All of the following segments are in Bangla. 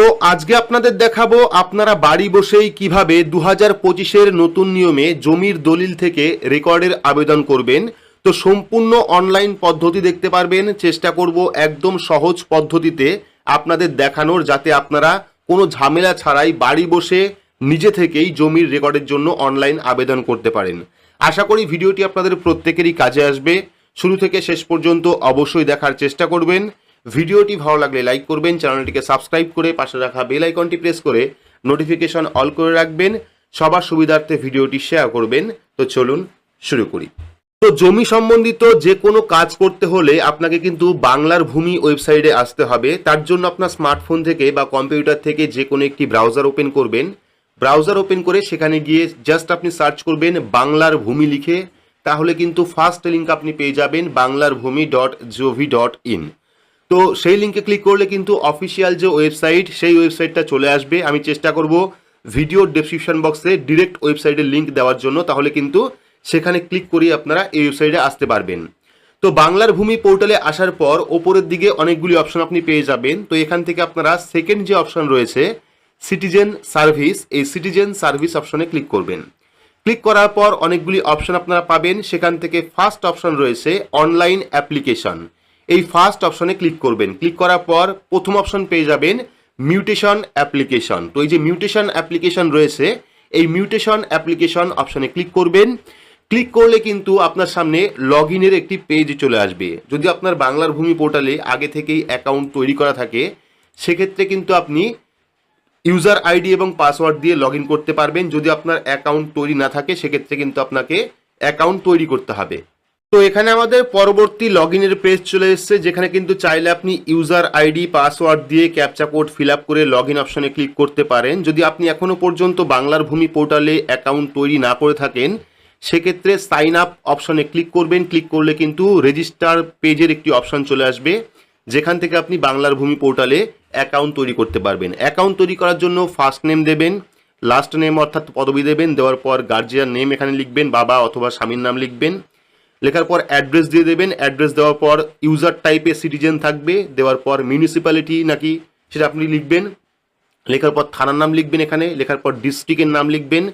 তো আজকে আপনাদের দেখাবো আপনারা বাড়ি বসেই কীভাবে দু হাজার পঁচিশের নতুন নিয়মে জমির দলিল থেকে রেকর্ডের আবেদন করবেন। তো সম্পূর্ণ অনলাইন পদ্ধতি দেখতে পারবেন। চেষ্টা করব একদম সহজ পদ্ধতিতে আপনাদের দেখানোর যাতে আপনারা কোনো ঝামেলা ছাড়াই বাড়ি বসে নিজে থেকেই জমির রেকর্ডের জন্য অনলাইন আবেদন করতে পারেন। আশা করি ভিডিওটি আপনাদের প্রত্যেকেরই কাজে আসবে। শুরু থেকে শেষ পর্যন্ত অবশ্যই দেখার চেষ্টা করবেন। ভিডিওটি ভালো লাগলে লাইক করবেন, চ্যানেলটিকে সাবস্ক্রাইব করে পাশে রাখা বেল আইকনটি প্রেস করে নোটিফিকেশন অল করে রাখবেন, সবার সুবিধার্থে ভিডিওটি শেয়ার করবেন। তো চলুন শুরু করি। তো জমি সম্বন্ধিত যে কোনো কাজ করতে হলে আপনাকে কিন্তু বাংলার ভূমি ওয়েবসাইটে আসতে হবে। তার জন্য আপনার স্মার্টফোন থেকে বা কম্পিউটার থেকে যে কোনো একটি ব্রাউজার ওপেন করবেন। ব্রাউজার ওপেন করে সেখানে গিয়ে জাস্ট আপনি সার্চ করবেন বাংলার ভূমি লিখে, তাহলে কিন্তু ফার্স্ট লিঙ্ক আপনি পেয়ে যাবেন বাংলার ভূমি ডট জিওভি ডট ইন। তো সেই লিঙ্কে ক্লিক করলে কিন্তু অফিসিয়াল যে ওয়েবসাইট সেই ওয়েবসাইটটা চলে আসবে। আমি চেষ্টা করব ভিডিও ডেসক্রিপশন বক্সে ডিরেক্ট ওয়েবসাইটের লিঙ্ক দেওয়ার জন্য, তাহলে কিন্তু সেখানে ক্লিক করিয়ে আপনারা এই ওয়েবসাইটে আসতে পারবেন। তো বাংলার ভূমি পোর্টালে আসার পর ওপরের দিকে অনেকগুলি অপশন আপনি পেয়ে যাবেন। তো এখান থেকে আপনারা সেকেন্ড যে অপশন রয়েছে সিটিজেন সার্ভিস এই সিটিজেন সার্ভিস অপশনে ক্লিক করবেন। ক্লিক করার পর অনেকগুলি অপশন আপনারা পাবেন। সেখান থেকে ফার্স্ট অপশন রয়েছে অনলাইন অ্যাপ্লিকেশন এই ফার্স্ট অপশনে ক্লিক করবেন। ক্লিক করার পর প্রথম অপশন পেয়ে যাবেন মিউটেশন অ্যাপ্লিকেশন তো এই যে মিউটেশন অ্যাপ্লিকেশন রয়েছে, এই মিউটেশন অ্যাপ্লিকেশন অপশনে ক্লিক করবেন। ক্লিক করলে কিন্তু আপনার সামনে লগ ইনের একটি পেজ চলে আসবে। যদি আপনার বাংলার ভূমি পোর্টালে আগে থেকেই অ্যাকাউন্ট তৈরি করা থাকে, সেক্ষেত্রে কিন্তু আপনি ইউজার আইডি এবং পাসওয়ার্ড দিয়ে লগ করতে পারবেন। যদি আপনার অ্যাকাউন্ট তৈরি না থাকে, সেক্ষেত্রে কিন্তু আপনাকে অ্যাকাউন্ট তৈরি করতে হবে। তো এখানে আমাদের পরবর্তী লগ ইনের পেজ চলে এসেছে, যেখানে কিন্তু চাইলে আপনি ইউজার আইডি পাসওয়ার্ড দিয়ে ক্যাপচা কোড ফিল আপ করে লগ ইন অপশনে ক্লিক করতে পারেন। যদি আপনি এখনও পর্যন্ত বাংলার ভূমি পোর্টালে অ্যাকাউন্ট তৈরি না করে থাকেন, সেক্ষেত্রে সাইন আপ অপশনে ক্লিক করবেন। ক্লিক করলে কিন্তু রেজিস্টার পেজের একটি অপশন চলে আসবে, যেখান থেকে আপনি বাংলার ভূমি পোর্টালে অ্যাকাউন্ট তৈরি করতে পারবেন। অ্যাকাউন্ট তৈরি করার জন্য ফার্স্ট নেম দেবেন লাস্ট নেম অর্থাৎ পদবি দেবেন, দেওয়ার পর গার্জিয়ান নেম এখানে লিখবেন, বাবা অথবা স্বামীর নাম লিখবেন। লেখার পর অ্যাড্রেস দিয়ে দেবেন। অ্যাড্রেস দেওয়ার পর ইউজার টাইপের সিটিজেন থাকবে। দেওয়ার পর মিউনিসিপ্যালিটি নাকি সেটা আপনি লিখবেন। লেখার পর থানার নাম লিখবেন এখানে। লেখার পর ডিস্ট্রিক্টের নাম লিখবেন।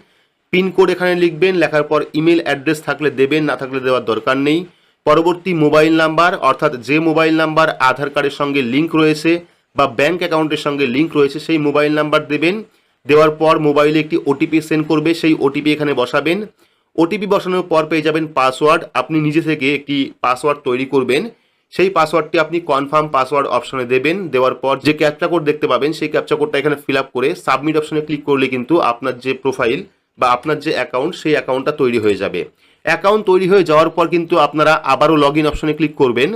পিনকোড এখানে লিখবেন। লেখার পর ইমেল অ্যাড্রেস থাকলে দেবেন, না থাকলে দেওয়ার দরকার নেই। পরবর্তী মোবাইল নাম্বার অর্থাৎ যে মোবাইল নাম্বার আধার কার্ডের সঙ্গে লিঙ্ক রয়েছে বা ব্যাংক অ্যাকাউন্টের সঙ্গে লিঙ্ক রয়েছে, সেই মোবাইল নাম্বার দেবেন। দেওয়ার পর মোবাইলে একটি ওটিপি সেন্ড করবে। সেই ওটিপি এখানে বসাবেন। ওটিপি বসানোর পর পেয়ে যাবেন পাসওয়ার্ড আপনি নিজে থেকে একটি পাসওয়ার্ড তৈরি করবেন। সেই পাসওয়ার্ডটি আপনি কনফার্ম পাসওয়ার্ড অপশনে দেবেন। দেওয়ার পর যে ক্যাপচা কোড দেখতে পাবেন, সেই ক্যাপচা কোডটা এখানে ফিল আপ করে সাবমিট অপশনে ক্লিক করলে কিন্তু আপনার যে প্রোফাইল বা আপনার যে অ্যাকাউন্ট সেই অ্যাকাউন্টটা তৈরি হয়ে যাবে। অ্যাকাউন্ট তৈরি হয়ে যাওয়ার পর কিন্তু আপনারা আবারও লগ ইন অপশনে ক্লিক করবেন।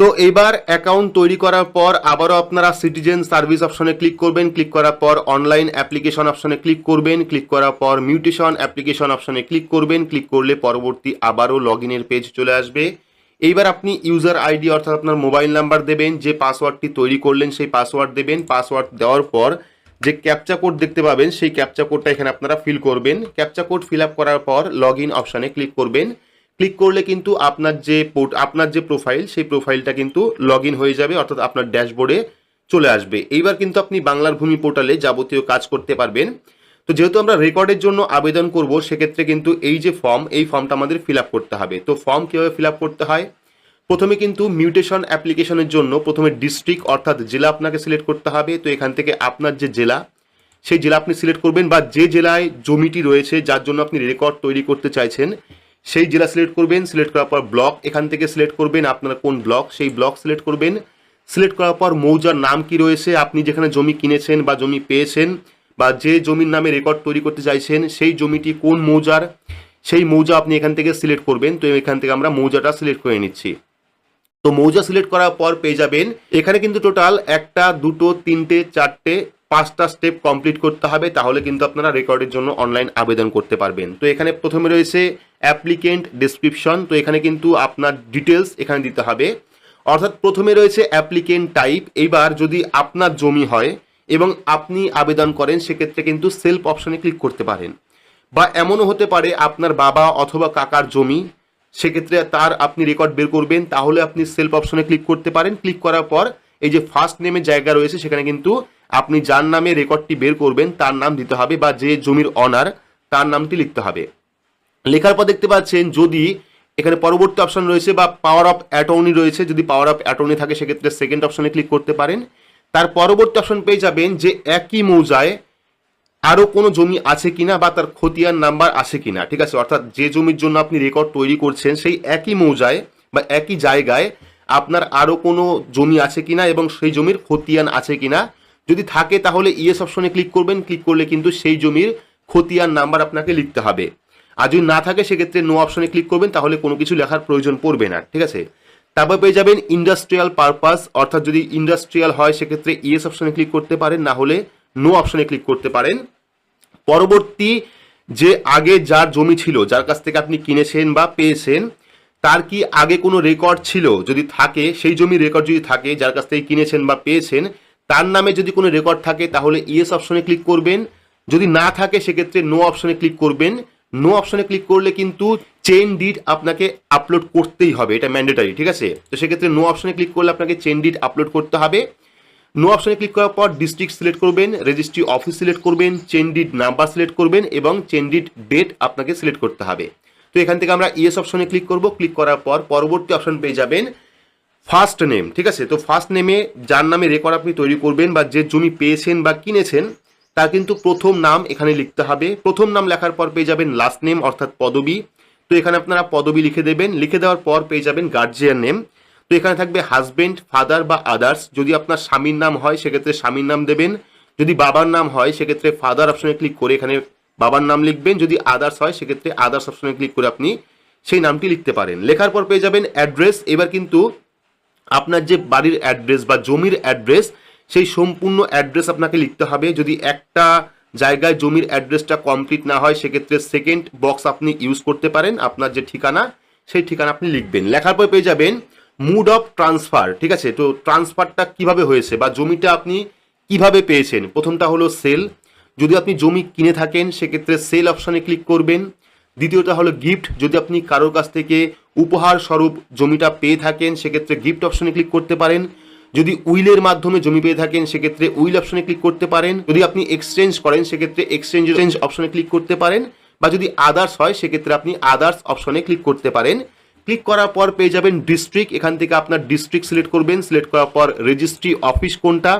তো এবার অ্যাকাউন্ট তৈরি করার পর আবারও আপনারা সিটিজেন সার্ভিস অপশনে ক্লিক করবেন। ক্লিক করার পর অনলাইন অ্যাপ্লিকেশন অপশনে ক্লিক করবেন। ক্লিক করার পর মিউটেশন অ্যাপ্লিকেশন অপশনে ক্লিক করবেন। ক্লিক করলে পরবর্তী আবারও লগ ইনের পেজ চলে আসবে। এইবার আপনি ইউজার আইডি অর্থাৎ আপনার মোবাইল নাম্বার দেবেন। যে পাসওয়ার্ডটি তৈরি করলেন সেই পাসওয়ার্ড দেবেন। পাসওয়ার্ড দেওয়ার পর যে ক্যাপচা কোড দেখতে পাবেন সেই ক্যাপচা কোডটা এখানে আপনারা ফিল করবেন। ক্যাপচা কোড ফিল আপ করার পর লগ ইন অপশানে ক্লিক করবেন। ক্লিক করলে কিন্তু আপনার যে পোর্ট আপনার যে প্রোফাইল সেই প্রোফাইলটা কিন্তু লগ হয়ে যাবে, অর্থাৎ আপনার ড্যাশবোর্ডে চলে আসবে। এইবার কিন্তু আপনি বাংলার ভূমি পোর্টালে যাবতীয় কাজ করতে পারবেন। তো যেহেতু আমরা রেকর্ডের জন্য আবেদন করব, সেক্ষেত্রে কিন্তু এই যে ফর্ম এই ফর্মটা আমাদের ফিল করতে হবে। তো ফর্ম কীভাবে ফিল করতে হয়? প্রথমে কিন্তু মিউটেশন অ্যাপ্লিকেশনের জন্য প্রথমে ডিস্ট্রিক্ট অর্থাৎ জেলা আপনাকে সিলেক্ট করতে হবে। তো এখান থেকে আপনার যে জেলা, সেই জেলা আপনি সিলেক্ট করবেন বা যে জেলায় জমিটি রয়েছে, যার জন্য আপনি রেকর্ড তৈরি করতে চাইছেন সেই জেলা সিলেক্ট করবেন, সিলেক্ট করার পর ব্লক, এখান থেকে সিলেক্ট করবেন আপনার কোন ব্লক, সেই ব্লক সিলেক্ট করবেন। সিলেক্ট করার পর মৌজার নাম কি রয়েছে, আপনি যেখানে জমি কিনেছেন বা জমি পেয়েছেন বা যে জমির নামে রেকর্ড তৈরি করতে চাইছেন, সেই জমিটি কোন মৌজার, সেই মৌজা আপনি এখান থেকে সিলেক্ট করবেন। তো এখান থেকে আমরা মৌজাটা সিলেক্ট করে নিচ্ছি। তো মৌজা সিলেক্ট করার পর পেয়ে যাবেন, এখানে কিন্তু টোটাল একটা, দুটো, তিনটে, চারটে পাঁচটা স্টেপ কমপ্লিট করতে হবে, তাহলে কিন্তু আপনারা রেকর্ডের জন্য অনলাইন আবেদন করতে পারবেন। তো এখানে প্রথমে রয়েছে অ্যাপ্লিকেন্ট ডেসক্রিপশন তো এখানে কিন্তু আপনার ডিটেলস এখানে দিতে হবে। অর্থাৎ প্রথমে রয়েছে অ্যাপ্লিকেন্ট টাইপ এইবার যদি আপনার জমি হয় এবং আপনি আবেদন করেন, সেক্ষেত্রে কিন্তু সেলফ অপশনে ক্লিক করতে পারেন। বা এমনও হতে পারে আপনার বাবা অথবা কাকার জমি, সেক্ষেত্রে তার আপনি রেকর্ড বের করবেন, তাহলে আপনি সেলফ অপশনে ক্লিক করতে পারেন। ক্লিক করার পর এই যে ফার্স্ট নেমের জায়গা রয়েছে, সেখানে কিন্তু আপনি যার নামে রেকর্ডটি বের করবেন, তার নাম দিতে হবে বা যে জমির অনার তার নামটি লিখতে হবে। লেখার পর দেখতে পাচ্ছেন, যদি এখানে পরবর্তী অপশন রয়েছে বা পাওয়ার অফ অ্যাটর্নি রয়েছে, যদি পাওয়ার অফ অ্যাটর্নি থাকে, সেক্ষেত্রে সেকেন্ড অপশনে ক্লিক করতে পারেন। তার পরবর্তী অপশন পেয়ে যাবেন যে একই মৌজায় আরও কোনো জমি আছে কিনা বা তার খতিয়ান নাম্বার আছে কিনা, ঠিক আছে? অর্থাৎ যে জমির জন্য আপনি রেকর্ড তৈরি করছেন, সেই একই মৌজায় বা একই জায়গায় আপনার আরও কোনো জমি আছে কিনা এবং সেই জমির খতিয়ান আছে কিনা যদি থাকে তাহলে ইয়েস অপশনে ক্লিক করবেন। ক্লিক করলে কিন্তু সেই জমির খতিয়ান নাম্বার আপনাকে লিখতে হবে। আর যদি না থাকে, সেক্ষেত্রে নো অপশনে ক্লিক করবেন, তাহলে কোনো কিছু লেখার প্রয়োজন পড়বে না, ঠিক আছে? তারপর পেয়ে যাবেন ইন্ডাস্ট্রিয়াল পারপাস অর্থাৎ যদি ইন্ডাস্ট্রিয়াল হয়, সেক্ষেত্রে ইয়েস অপশনে ক্লিক করতে পারেন, না হলে নো অপশনে ক্লিক করতে পারেন। পরবর্তী যে আগে যার জমি ছিল, যার কাছ থেকে আপনি কিনেছেন বা পেয়েছেন, তার কি আগে কোনো রেকর্ড ছিল? যদি থাকে, সেই জমির রেকর্ড যদি থাকে, যার কাছ থেকে কিনেছেন বা পেয়েছেন তার নামে যদি কোনো রেকর্ড থাকে, তাহলে ইয়েস অপশনে ক্লিক করবেন। যদি না থাকে, সেক্ষেত্রে নো অপশনে ক্লিক করবেন। নো অপশনে ক্লিক করলে কিন্তু চেন ডিট আপনাকে আপলোড করতেই হবে, এটা ম্যান্ডেটারি ঠিক আছে? তো সেক্ষেত্রে নো অপশনে ক্লিক করলে আপনাকে চেন ডিট আপলোড করতে হবে। নো অপশনে ক্লিক করার পর ডিস্ট্রিক্ট সিলেক্ট করবেন রেজিস্ট্রি অফিস সিলেক্ট করবেন চেন ডিট নাম্বার সিলেক্ট করবেন এবং চেন ডিট ডেট আপনাকে সিলেক্ট করতে হবে। তো এখান থেকে আমরা ইয়েস অপশনে ক্লিক করব। ক্লিক করার পর পরবর্তী অপশন পেয়ে যাবেন। ফার্স্ট নেম ঠিক আছে? তো ফার্স্ট নেমে যার নামে রেকর্ড আপনি তৈরি করবেন বা যে জমি পেয়েছেন বা কিনেছেন, তার কিন্তু প্রথম নাম এখানে লিখতে হবে। প্রথম নাম লেখার পর পেয়ে যাবেন লাস্ট নেম অর্থাৎ পদবি। তো এখানে আপনারা পদবি লিখে দেবেন। লিখে দেওয়ার পর পেয়ে যাবেন গার্জিয়ান নেম তো এখানে থাকবে হাজবেন্ড ফাদার বা আদার্স যদি আপনার স্বামীর নাম হয়, সেক্ষেত্রে স্বামীর নাম দেবেন। যদি বাবার নাম হয়, সেক্ষেত্রে ফাদার অপশনে ক্লিক করে এখানে বাবার নাম লিখবেন। যদি আদার্স হয়, সেক্ষেত্রে আদার্স অপশনে ক্লিক করে আপনি সেই নামটি লিখতে পারেন। লেখার পর পেয়ে যাবেন অ্যাড্রেস এবার কিন্তু আপনার যে বাড়ির অ্যাড্রেস বা জমির অ্যাড্রেস, সেই সম্পূর্ণ অ্যাড্রেস আপনাকে লিখতে হবে। যদি একটা জায়গায় জমির অ্যাড্রেসটা কমপ্লিট না হয়, সেক্ষেত্রে সেকেন্ড বক্স আপনি ইউজ করতে পারেন। আপনার যে ঠিকানা, সেই ঠিকানা আপনি লিখবেন। লেখার পর পেয়ে যাবেন মুড অফ ট্রান্সফার ঠিক আছে? তো ট্রান্সফারটা কীভাবে হয়েছে বা জমিটা আপনি কীভাবে পেয়েছেন? প্রথমটা হলো সেল যদি আপনি জমি কিনে থাকেন, সেক্ষেত্রে সেল অপশনে ক্লিক করবেন। দ্বিতীয়টা হলো গিফট যদি আপনি কারোর কাছ থেকে উপহার স্বরূপ জমিটা পেয়ে থাকেন, সেক্ষেত্রে গিফট অপশনে ক্লিক করতে পারেন। যদি উইলের মাধ্যমে জমি পেয়ে থাকেন, সেক্ষেত্রে উইল অপশনে ক্লিক করতে পারেন। যদি আপনি এক্সচেঞ্জ করেন, সেক্ষেত্রে এক্সচেঞ্জ চেঞ্জ অপশনে ক্লিক করতে পারেন। বা যদি আদার্স হয়, সেক্ষেত্রে আপনি আদার্স অপশনে ক্লিক করতে পারেন। ক্লিক করার পর পেয়ে যাবেন ডিস্ট্রিক্ট এখান থেকে আপনার ডিস্ট্রিক্ট সিলেক্ট করবেন। সিলেক্ট করার পর রেজিস্ট্রি অফিস কোনটা?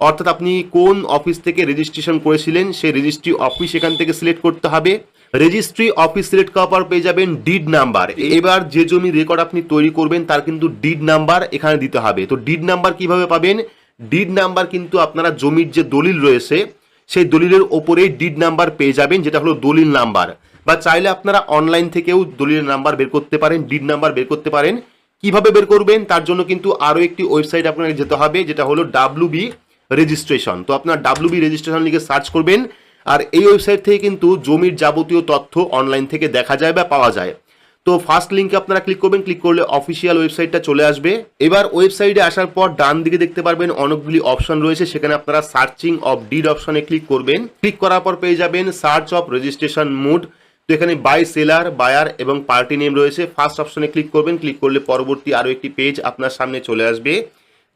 অর্থাৎ আপনি কোন অফিস থেকে রেজিস্ট্রেশন করেছিলেন, সেই রেজিস্ট্রি অফিস এখান থেকে সিলেক্ট করতে হবে। রেজিস্ট্রি অফিস করার পর পেয়ে যাবেন ডিড নাম্বার। এবার যে জমি রেকর্ড আপনি তৈরি করবেন, তার কিন্তু ডিড নাম্বার এখানে দিতে হবে। তো ডিড নাম্বার কীভাবে পাবেন? ডিড নাম্বার কিন্তু আপনারা জমির যে দলিল রয়েছে, সেই দলিলের ওপরেই ডিড নাম্বার পেয়ে যাবেন, যেটা হলো দলিল নাম্বার। বা চাইলে আপনারা অনলাইন থেকেও দলিলের নাম্বার বের করতে পারেন, ডিড নাম্বার বের করতে পারেন। কীভাবে বের করবেন? তার জন্য কিন্তু আরও একটি ওয়েবসাইট আপনাকে যেতে হবে, যেটা হলো ডাব্লু বি রেজিস্ট্রেশন। তো আপনার ডাব্লুবি রেজিস্ট্রেশন লিখে সার্চ করবেন আর এই ওয়েবসাইট থেকে কিন্তু জমির যাবতীয় তথ্য অনলাইন থেকে দেখা যায় বা পাওয়া যায়। তো ফার্স্ট লিঙ্কে আপনারা ক্লিক করবেন ক্লিক করলে অফিসিয়াল ওয়েবসাইটটা চলে আসবে। এবার ওয়েবসাইটে আসার পর ডান দিকে দেখতে পারবেন অনেকগুলি অপশন রয়েছে, সেখানে আপনারা সার্চিং অফ ডিড অপশনে ক্লিক করবেন। ক্লিক করার পর পেয়ে যাবেন সার্চ অফ রেজিস্ট্রেশন মুড তো এখানে বাই সেলার বায়ার এবং পার্টি নেম রয়েছে। ফার্স্ট অপশনে ক্লিক করবেন ক্লিক করলে পরবর্তী আরও একটি পেজ আপনার সামনে চলে আসবে।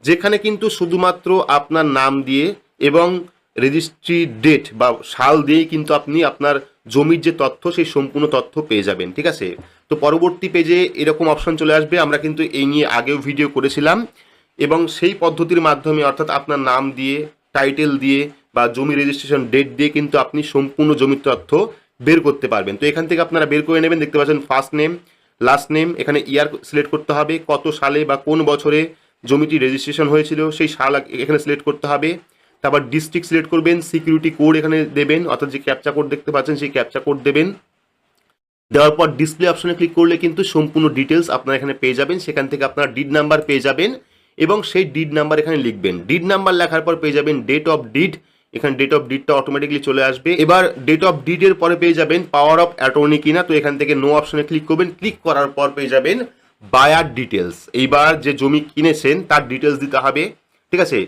যেখানে কিন্তু শুধুমাত্র আপনার নাম দিয়ে এবং রেজিস্ট্রি ডেট বা সাল দিয়েই কিন্তু আপনি আপনার জমির যে তথ্য, সেই সম্পূর্ণ তথ্য পেয়ে যাবেন, ঠিক আছে? তো পরবর্তী পেজে এরকম অপশন চলে আসবে, আমরা কিন্তু এই নিয়ে আগেও ভিডিও করেছিলাম এবং সেই পদ্ধতির মাধ্যমে, অর্থাৎ আপনার নাম দিয়ে টাইটেল দিয়ে বা জমি রেজিস্ট্রেশন ডেট দিয়ে কিন্তু আপনি সম্পূর্ণ জমির তথ্য বের করতে পারবেন। তো এখান থেকে আপনারা বের করে নেবেন, দেখতে পাচ্ছেন ফার্স্ট নেম লাস্ট নেম এখানে ইয়ার সিলেক্ট করতে হবে, কত সালে বা কোন বছরে জমিটি রেজিস্ট্রেশন হয়েছিল, সেই সাল এখানে সিলেক্ট করতে হবে। তারপর ডিস্ট্রিক্ট সিলেক্ট করবেন সিকিউরিটি কোড এখানে দেবেন, অর্থাৎ যে ক্যাপচা কোড দেখতে পাচ্ছেন সেই ক্যাপচা কোড দেবেন। দেওয়ার পর ডিসপ্লে অপশনে ক্লিক করলে কিন্তু সম্পূর্ণ ডিটেলস আপনারা এখানে পেয়ে যাবেন, সেখান থেকে আপনার ডিড নাম্বার পেয়ে যাবেন এবং সেই ডিড নাম্বার এখানে লিখবেন। ডিড নাম্বার লেখার পর পেয়ে যাবেন ডেট অফ ডিড এখানে ডেট অফ ডিডটা অটোমেটিকলি চলে আসবে। এবার ডেট অফ ডিডের পরে পেয়ে যাবেন পাওয়ার অফ অ্যাটর্নি কিনা, তো এখান থেকে নো অপশনে ক্লিক করবেন ক্লিক করার পর পেয়ে যাবেন বায়ার ডিটেলস এইবার যে জমি কিনেছেন, তার ডিটেলস দিতে হবে। ঠিক আছে?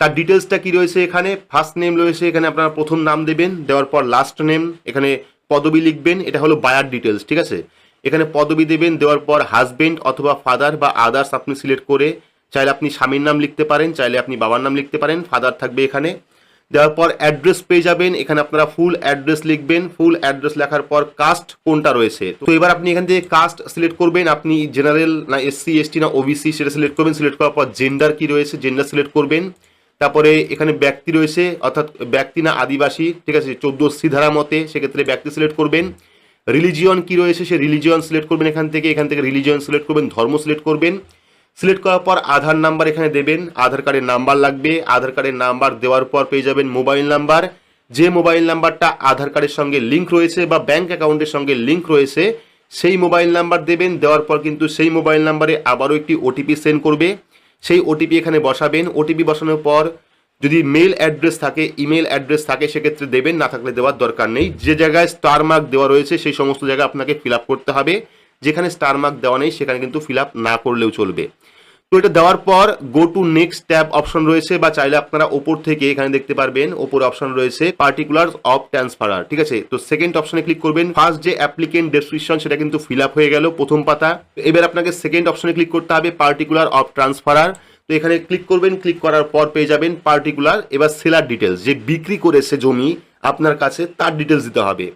তার ডিটেলসটা কি রয়েছে এখানে? ফার্স্ট নেম রয়েছে, এখানে আপনারা প্রথম নাম দেবেন, দেওয়ার পর লাস্ট নেম এখানে পদবি লিখবেন, এটা হলো বায়ার ডিটেলস ঠিক আছে? এখানে পদবি দেবেন, দেওয়ার পর হাজবেন্ড অথবা ফাদার বা আদার্স আপনি সিলেক্ট করে চাইলে আপনি স্বামীর নাম লিখতে পারেন, চাইলে আপনি বাবার নাম লিখতে পারেন ফাদার থাকবে এখানে। দেওয়ার পর অ্যাড্রেস পেয়ে যাবেন, এখানে আপনারা ফুল অ্যাড্রেস লিখবেন ফুল অ্যাড্রেস লেখার পর কাস্ট কোনটা রয়েছে? তো এবার আপনি এখান থেকে কাস্ট সিলেক্ট করবেন, আপনি জেনারেল না এসসি এসটি না ওবিসি সেটা সিলেক্ট করবেন সিলেক্ট করার পর জেন্ডার কি রয়েছে জেন্ডার সিলেক্ট করবেন। তারপরে এখানে ব্যক্তি রয়েছে, অর্থাৎ ব্যক্তি না আদিবাসী, ঠিক আছে, চোদ্দ সি ধারা মতে সেক্ষেত্রে ব্যক্তি সিলেক্ট করবেন। রিলিজিয়ন কি রয়েছে, সে রিলিজিয়ন সিলেক্ট করবেন এখান থেকে এখান থেকে রিলিজিয়ন সিলেক্ট করবেন, ধর্ম সিলেক্ট করবেন। সিলেক্ট করার পর আধার নাম্বার এখানে দেবেন, আধার কার্ডের নাম্বার লাগবে, আধার কার্ডের নাম্বার দেওয়ার পর পেয়ে যাবেন মোবাইল নাম্বার যে মোবাইল নাম্বারটা আধার কার্ডের সঙ্গে লিঙ্ক রয়েছে বা ব্যাঙ্ক অ্যাকাউন্টের সঙ্গে লিঙ্ক রয়েছে, সেই মোবাইল নাম্বার দেবেন, দেওয়ার পর কিন্তু সেই মোবাইল নাম্বারে আবারও একটি ওটিপি সেন্ড করবে। সেই ওটিপি এখানে বসাবেন। ওটিপি বসানোর পর যদি মেল অ্যাড্রেস থাকে ইমেল অ্যাড্রেস থাকে, সেক্ষেত্রে দেবেন। না থাকলে দেওয়ার দরকার নেই। যে জায়গায় স্টার মার্ক দেওয়া রয়েছে, সেই সমস্ত জায়গায় আপনাকে ফিল করতে হবে। যেখানে স্টার মার্ক দেওয়া নেই, সেখানে কিন্তু ফিল না করলেও চলবে। তো এটা দেওয়ার পর go to next tab option রয়েছে বা চাইলে আপনারা ওপর থেকে এখানে দেখতে পারবেন, ওপর অপশন রয়েছে পার্টিকুলার অফ ট্রান্সফারার ঠিক আছে? তো সেকেন্ড অপশনে ক্লিক করবেন। ফার্স্ট যে অ্যাপ্লিকেন্ট ডেসক্রিপশন সেটা কিন্তু ফিল আপ হয়ে গেল, প্রথম পাতা। এবার আপনাকে সেকেন্ড অপশনে ক্লিক করতে হবে পার্টিকুলার অফ ট্রান্সফারার তো এখানে ক্লিক করবেন ক্লিক করার পর পেয়ে যাবেন পার্টিকুলার এবার সেলার ডিটেলস যে বিক্রি করেছে জমি, আপনার কাছে তার ডিটেলস দিতে হবে।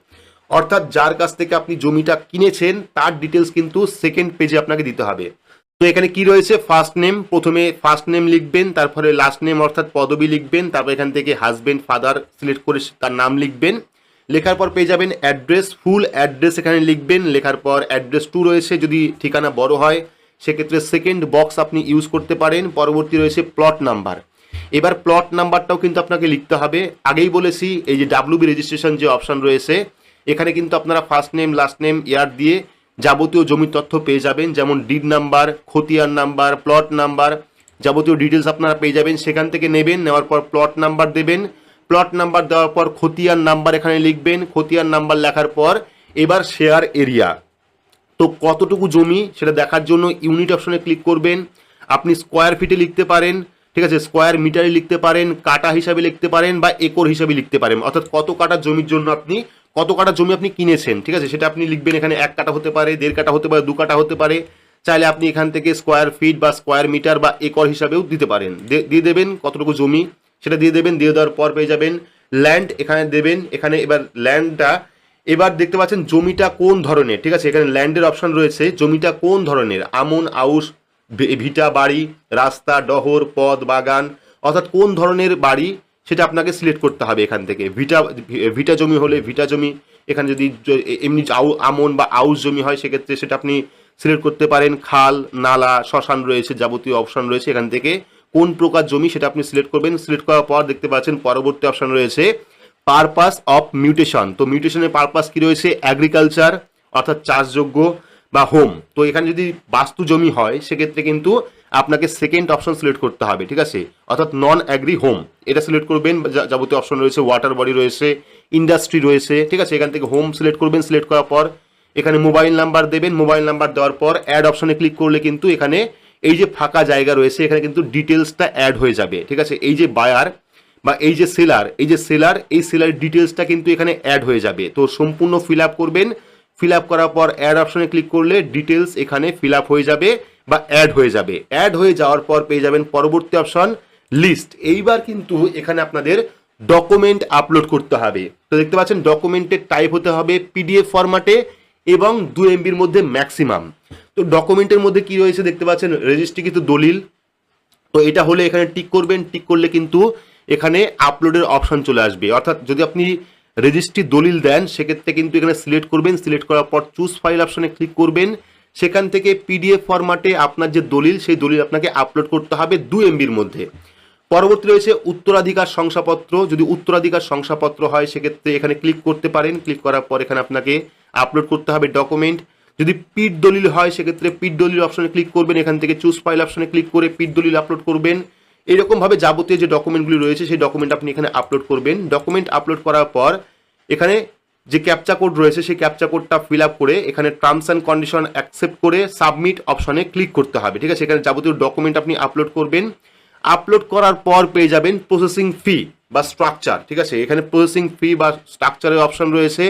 অর্থাৎ যার কাছ থেকে আপনি জমিটা কিনেছেন, তার ডিটেলস কিন্তু সেকেন্ড পেজে আপনাকে দিতে হবে। তো এখানে কি রয়েছে? ফার্স্ট নেম প্রথমে ফার্স্ট নেম লিখবেন, তারপরে লাস্ট নেম অর্থাৎ পদবি লিখবেন, তারপর এখান থেকে হাজবেন্ড ফাদার সিলেক্ট করে তার নাম লিখবেন। লেখার পর পেয়ে যাবেন অ্যাড্রেস ফুল অ্যাড্রেস এখানে লিখবেন। লেখার পর অ্যাড্রেস টু রয়েছে, যদি ঠিকানা বড় হয়, সেক্ষেত্রে সেকেন্ড বক্স আপনি ইউজ করতে পারেন। পরবর্তী রয়েছে প্লট নাম্বার এবার প্লট নাম্বারটাও কিন্তু আপনাকে লিখতে হবে। আগেই বলেছি, এই যে ডাব্লিউবি রেজিস্ট্রেশন যে অপশন রয়েছে, এখানে কিন্তু আপনারা first name last name year দিয়ে যাবতীয় জমির তথ্য পেয়ে যাবেন, যেমন ডিড নাম্বার খতিয়ান নাম্বার প্লট নাম্বার যাবতীয় ডিটেলস আপনারা পেয়ে যাবেন, সেখান থেকে নেবেন, নেওয়ার পর প্লট নাম্বার দেবেন। প্লট নাম্বার দেওয়ার পর খতিয়ান নাম্বার এখানে লিখবেন, খতিয়ান নাম্বার লেখার পর এবার শেয়ার এরিয়া তো কতটুকু জমি, সেটা দেখার জন্য ইউনিট অপশনে ক্লিক করবেন। আপনি স্কোয়ার ফিটে লিখতে পারেন, ঠিক আছে? স্কোয়ার মিটারে লিখতে পারেন, কাটা হিসাবে লিখতে পারেন বা একর হিসাবে লিখতে পারেন। অর্থাৎ কত কাটা জমির জন্য আপনি কত কাটা জমি আপনি কিনেছেন, ঠিক আছে? সেটা আপনি লিখবেন এখানে এক কাটা হতে পারে, দেড় কাটা হতে পারে, দু কাটা হতে পারে। চাইলে আপনি এখান থেকে স্কোয়ার ফিট বা স্কোয়ার মিটার বা একর হিসাবেও দিতে পারেন। দিয়ে দেবেন কতটুকু জমি, সেটা দিয়ে দেবেন, দিয়ে দেওয়ার পর পেয়ে যাবেন ল্যান্ড এখানে দেবেন, এখানে এবার ল্যান্ডটা এবার দেখতে পাচ্ছেন জমিটা কোন ধরনের, ঠিক আছে? এখানে ল্যান্ডের অপশন রয়েছে, জমিটা কোন ধরনের? আমন, আউশ ভিটা বাড়ি, রাস্তা, ডহর পদ বাগান, অর্থাৎ কোন ধরনের বাড়ি সেটা আপনাকে সিলেক্ট করতে হবে এখান থেকে। ভিটা ভিটা জমি হলে ভিটা জমি, এখানে যদি এমনি আমন বা আউস জমি হয়, সেক্ষেত্রে সেটা আপনি সিলেক্ট করতে পারেন। খাল, নালা, শ্মশান রয়েছে, যাবতীয় অপশন রয়েছে এখান থেকে। কোন প্রকার জমি সেটা আপনি সিলেক্ট করবেন। সিলেক্ট করার পর দেখতে পাচ্ছেন পরবর্তী অপশন রয়েছে পারপাস অফ মিউটেশন তো মিউটেশনের পারপাস কি রয়েছে? অ্যাগ্রিকালচার অর্থাৎ চাষযোগ্য বা হোম তো এখানে যদি বাস্তু জমি হয়, সেক্ষেত্রে কিন্তু আপনাকে সেকেন্ড অপশন সিলেক্ট করতে হবে, ঠিক আছে? অর্থাৎ নন অ্যাগ্রি হোম এটা সিলেক্ট করবেন যাবতীয় অপশন রয়েছে ওয়াটার বডি রয়েছে ইন্ডাস্ট্রি রয়েছে, ঠিক আছে? এখান থেকে হোম সিলেক্ট করবেন সিলেক্ট করার পর, এখানে মোবাইল নাম্বার দেবেন মোবাইল নাম্বার দেওয়ার পর অ্যাড অপশনে ক্লিক করলে কিন্তু এখানে এই যে ফাঁকা জায়গা রয়েছে, এখানে কিন্তু ডিটেলসটা অ্যাড হয়ে যাবে, ঠিক আছে? এই যে বায়ার বা এই যে সেলার এই যে সেলার এই সেলার ডিটেলসটা কিন্তু এখানে অ্যাড হয়ে যাবে। তো সম্পূর্ণ ফিল করবেন ফিল করার পর অ্যাড অপশনে ক্লিক করলে ডিটেলস এখানে ফিল হয়ে যাবে। বা অ্যাড হয়ে যাবে। অ্যাড হয়ে যাওয়ার পর পেয়ে যাবেন পরবর্তী অপশন লিস্ট এইবার কিন্তু এখানে আপনাদের ডকুমেন্ট আপলোড করতে হবে। তো দেখতে পাচ্ছেন ডকুমেন্টের টাইপ হতে হবে পিডিএফ ফরম্যাটে এবং দু এমবির মধ্যে ম্যাক্সিমাম তো ডকুমেন্টের মধ্যে কি রয়েছে দেখতে পাচ্ছেন? রেজিস্ট্রিকৃত দলিল। তো এটা হলে এখানে টিক করবেন। টিক করলে কিন্তু এখানে আপলোডের অপশন চলে আসবে। অর্থাৎ যদি আপনি রেজিস্ট্রি দলিল দেন, সেক্ষেত্রে কিন্তু এখানে সিলেক্ট করবেন। সিলেক্ট করার পর চুজ ফাইল অপশনে ক্লিক করবেন। সেখান থেকে পিডিএফ ফরম্যাটে আপনার যে দলিল, সেই দলিল আপনাকে আপলোড করতে হবে দু এমবির মধ্যে। পরবর্তী রয়েছে উত্তরাধিকার শংসাপত্র। যদি উত্তরাধিকার শংসাপত্র হয়, সেক্ষেত্রে এখানে ক্লিক করতে পারেন। ক্লিক করার পর এখানে আপনাকে আপলোড করতে হবে ডকুমেন্ট যদি পিট দলিল হয়, সেক্ষেত্রে পিট দলিল অপশনে ক্লিক করবেন। এখান থেকে চুজ ফাইল অপশনে ক্লিক করে পিট দলিল আপলোড করবেন। এরকমভাবে যাবতীয় যে ডকুমেন্টগুলি রয়েছে, সেই ডকুমেন্ট আপনি এখানে আপলোড করবেন। ডকুমেন্ট আপলোড করার পর এখানে যে ক্যাপচা কোড রয়েছে, সেই ক্যাপচা কোডটা ফিল আপ করে এখানে টার্মস অ্যান্ড কন্ডিশন অ্যাকসেপ্ট করে সাবমিট অপশনে ক্লিক করতে হবে, ঠিক আছে? এখানে যাবতীয় ডকুমেন্ট আপনি আপলোড করবেন। আপলোড করার পর পেয়ে যাবেন প্রসেসিং ফি বা স্ট্রাকচার ঠিক আছে? এখানে প্রসেসিং ফি বা স্ট্রাকচারের অপশন রয়েছে।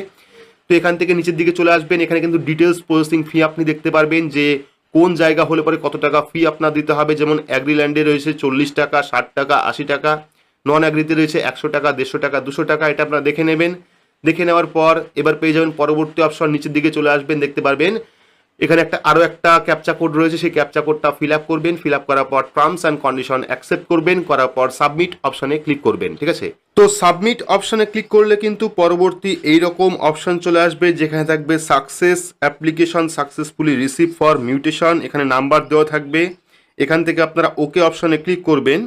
তো এখান থেকে নিচের দিকে চলে আসবেন, এখানে কিন্তু ডিটেলস প্রসেসিং ফি আপনি দেখতে পারবেন যে কোন জায়গা হলে পরে কত টাকা ফি আপনার দিতে হবে। যেমন অ্যাগ্রিল্যান্ডে রয়েছে চল্লিশ টাকা, ষাট টাকা, আশি টাকা নন অ্যাগ্রিতে রয়েছে একশো টাকা, দেড়শো টাকা, দুশো টাকা, এটা আপনারা দেখে নেবেন। দেখে নেওয়ার পর এবার পেয়ে যাবেন পরবর্তী অপশন নিচের দিকে চলে আসবেন, দেখতে পারবেন এখানে একটা আরও একটা ক্যাপচা কোড রয়েছে, সেই ক্যাপচা কোডটা ফিল আপ করবেন ফিল আপ করার পর টার্মস অ্যান্ড কন্ডিশন অ্যাকসেপ্ট করবেন, করার পর সাবমিট অপশনে ক্লিক করবেন, ঠিক আছে? তো সাবমিট অপশনে ক্লিক করলে কিন্তু পরবর্তী এইরকম অপশন চলে আসবে, যেখানে থাকবে success application successfully receive for mutation এখানে নাম্বার দেওয়া থাকবে, এখান থেকে আপনারা ওকে অপশনে ক্লিক করবেন।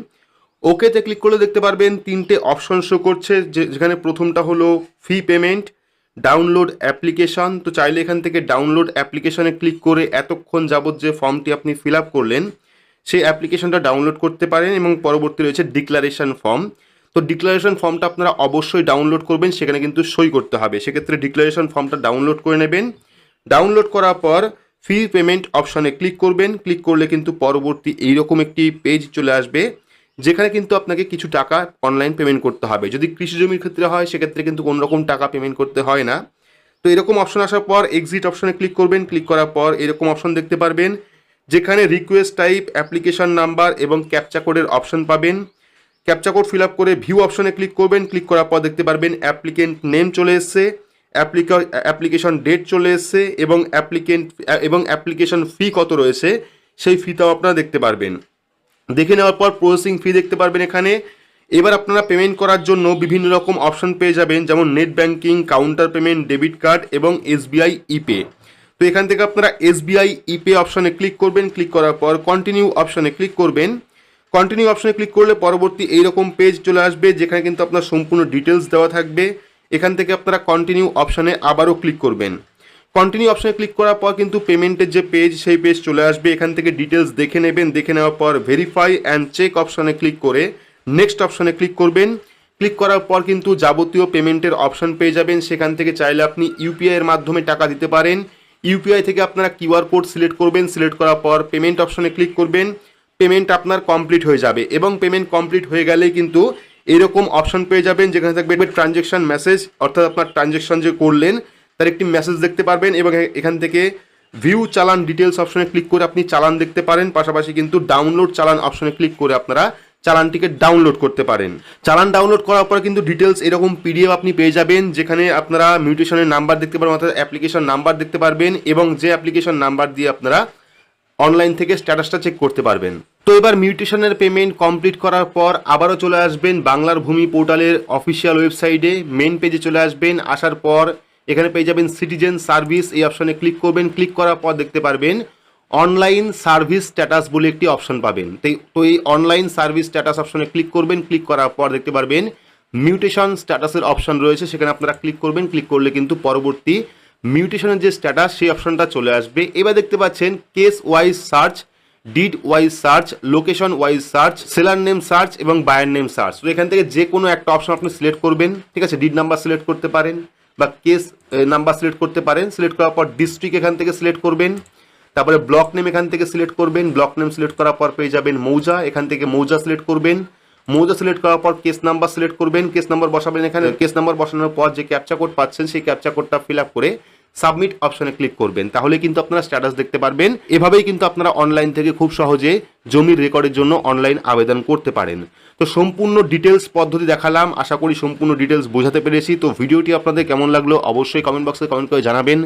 ওকেতে ক্লিক করলে দেখতে পারবেন তিনটে অপশন শো করছে যেখানে প্রথমটা হলো ফি পেমেন্ট ডাউনলোড অ্যাপ্লিকেশন তো চাইলে এখান থেকে ডাউনলোড অ্যাপ্লিকেশনে ক্লিক করে এতক্ষণ যাবত যে ফর্মটি আপনি ফিল আপ করলেন, সেই অ্যাপ্লিকেশনটা ডাউনলোড করতে পারেন এবং পরবর্তী রয়েছে ডিক্লারেশন ফর্ম তো ডিক্লারেশন ফর্মটা আপনারা অবশ্যই ডাউনলোড করবেন, সেখানে কিন্তু সই করতে হবে। সেক্ষেত্রে ডিক্লারেশন ফর্মটা ডাউনলোড করে নেবেন। ডাউনলোড করার পর ফি পেমেন্ট অপশনে ক্লিক করবেন। ক্লিক করলে কিন্তু পরবর্তী এইরকম একটি পেজ চলে আসবে। যেখানে কিন্তু আপনাকে কিছু টাকা অনলাইন পেমেন্ট করতে হবে। যদি কৃষি জমির ক্ষেত্রে হয়, সেক্ষেত্রে কিন্তু কোনো রকম টাকা পেমেন্ট করতে হয় না। তো এরকম অপশন আসার পর এক্সিট অপশনে ক্লিক করবেন। ক্লিক করার পর এরকম অপশন দেখতে পারবেন, যেখানে রিকোয়েস্ট টাইপ অ্যাপ্লিকেশন নাম্বার এবং ক্যাপচা কোডের অপশন পাবেন। ক্যাপচা কোড ফিল আপ করে ভিউ অপশনে ক্লিক করবেন। ক্লিক করার পর দেখতে পারবেন অ্যাপ্লিকেন্ট নেম চলে এসছে অ্যাপ্লিকেশন ডেট চলে এসছে এবং অ্যাপ্লিকেন্ট এবং অ্যাপ্লিকেশন ফি কত রয়েছে, সেই ফিটাও আপনারা দেখতে পারবেন। দেখে নেওয়ার পর প্রসেসিং ফি দেখতে পারবেন এখানে। এবার আপনারা পেমেন্ট করার জন্য বিভিন্ন রকম অপশন পেয়ে যাবেন, যেমন net banking counter payment debit card এবং এসবিআই ইপে তো এখান থেকে আপনারা এসবিআই ইপে অপশনে ক্লিক করবেন। ক্লিক করার পর কন্টিনিউ অপশনে ক্লিক করবেন। কন্টিনিউ অপশনে ক্লিক করলে পরবর্তী এইরকম পেজ চলে আসবে, যেখানে কিন্তু আপনার সম্পূর্ণ ডিটেলস দেওয়া থাকবে। এখান থেকে আপনারা কন্টিনিউ অপশনে আবারও ক্লিক করবেন। কন্টিনিউ অপশনে ক্লিক করার পর কিন্তু পেমেন্টের যে পেজ সেই পেজ চলে আসবে। এখান থেকে ডিটেলস দেখে নেবেন। দেখে নেওয়ার পর ভেরিফাই অ্যান্ড চেক অপশনে ক্লিক করে নেক্সট অপশনে ক্লিক করবেন। ক্লিক করার পর কিন্তু যাবতীয় পেমেন্টের অপশন পেয়ে যাবেন। সেখান থেকে চাইলে আপনি ইউপিআই এর মাধ্যমে টাকা দিতে পারেন। ইউপিআই থেকে আপনারা কিউআর কোড সিলেক্ট করবেন। সিলেক্ট করার পর পেমেন্ট অপশনে ক্লিক করবেন। পেমেন্ট আপনার কমপ্লিট হয়ে যাবে এবং পেমেন্ট কমপ্লিট হয়ে গেলেই কিন্তু এরকম অপশন পেয়ে যাবেন। যেখানে থাকবে ট্রানজেকশন মেসেজ অর্থাৎ আপনার ট্রানজেকশন যে করলেন তার একটি মেসেজ দেখতে পারবেন এবং এখান থেকে ভিউ চালান ডিটেলস অপশনে ক্লিক করে আপনি চালান দেখতে পারেন। পাশাপাশি কিন্তু ডাউনলোড চালান অপশনে ক্লিক করে আপনারা চালানটিকে ডাউনলোড করতে পারেন। চালান ডাউনলোড করার পর কিন্তু ডিটেলস এরকম পিডিএফ আপনি পেয়ে যাবেন, যেখানে আপনারা মিউটেশনের নাম্বার দেখতে পারবেন, অর্থাৎ অ্যাপ্লিকেশন নাম্বার দেখতে পারবেন এবং যে অ্যাপ্লিকেশন নাম্বার দিয়ে আপনারা অনলাইন থেকে স্ট্যাটাসটা চেক করতে পারবেন। তো এবার মিউটেশনের পেমেন্ট কমপ্লিট করার পর আবারও চলে আসবেন বাংলার ভূমি পোর্টালের অফিসিয়াল ওয়েবসাইটে মেন পেজে চলে আসবেন। আসার পর এখানে পেয়ে যাবেন সিটিজেন সার্ভিস এই অপশনে ক্লিক করবেন ক্লিক করার পর দেখতে পারবেন অনলাইন সার্ভিস স্ট্যাটাস বলে একটি অপশন পাবেন। তো এই- অনলাইন সার্ভিস স্ট্যাটাস অপশনে ক্লিক করবেন ক্লিক করার পর দেখতে পারবেন মিউটেশন স্ট্যাটাসের অপশন রয়েছে। সেখানে আপনারা ক্লিক করবেন ক্লিক করলে কিন্তু পরবর্তী মিউটেশনের যে স্ট্যাটাস সেই অপশনটা চলে আসবে। এবার দেখতে পাচ্ছেন case wise search deed wise search location wise search seller name search এবং বায়ার নেম সার্চ তো এখান থেকে যে কোনো একটা অপশন আপনি সিলেক্ট করবেন। ঠিক আছে ডিড নাম্বার সিলেক্ট করতে পারেন। বা কেস নাম্বার সিলেক্ট করতে পারেন। সিলেক্ট করার পর ডিস্ট্রিক্ট এখান থেকে সিলেক্ট করবেন। তারপরে ব্লক নেম এখান থেকে সিলেক্ট করবেন। ব্লক নেম সিলেক্ট করার পর পেয়ে যাবেন মৌজা। এখান থেকে মৌজা সিলেক্ট করবেন। মৌজা সিলেক্ট করার পর কেস নাম্বার সিলেক্ট করবেন। কেস নাম্বার বসাবেন এখানে। কেস নাম্বার বসানোর পর যে ক্যাপচা কোড পাচ্ছেন, সেই ক্যাপচা কোডটা ফিল আপ করে সাবমিট অপশনে ক্লিক করবেন, তাহলে কিন্তু আপনারা স্ট্যাটাস দেখতে পারবেন। এভাবেই কিন্তু আপনারা অনলাইন থেকে খুব সহজে জমির রেকর্ডের জন্য অনলাইন আবেদন করতে পারেন। তো সম্পূর্ণ ডিটেলস পদ্ধতি দেখালাম, আশা করি সম্পূর্ণ ডিটেলস বোঝাতে পেরেছি। তো ভিডিওটি আপনাদের কেমন লাগল অবশ্যই কমেন্ট বক্সে কমেন্ট করে জানাবেন।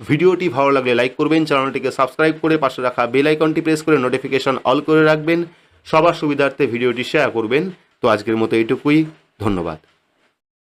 ভিডিওটি ভালো লাগলে লাইক করবেন, চ্যানেলটিকে সাবস্ক্রাইব করে পাশে রাখা বেল আইকনটি প্রেস করে নোটিফিকেশন অল করে রাখবেন। সবার সুবিধার্থে ভিডিওটি শেয়ার করবেন। তো আজকের মতো এইটুকুই, ধন্যবাদ।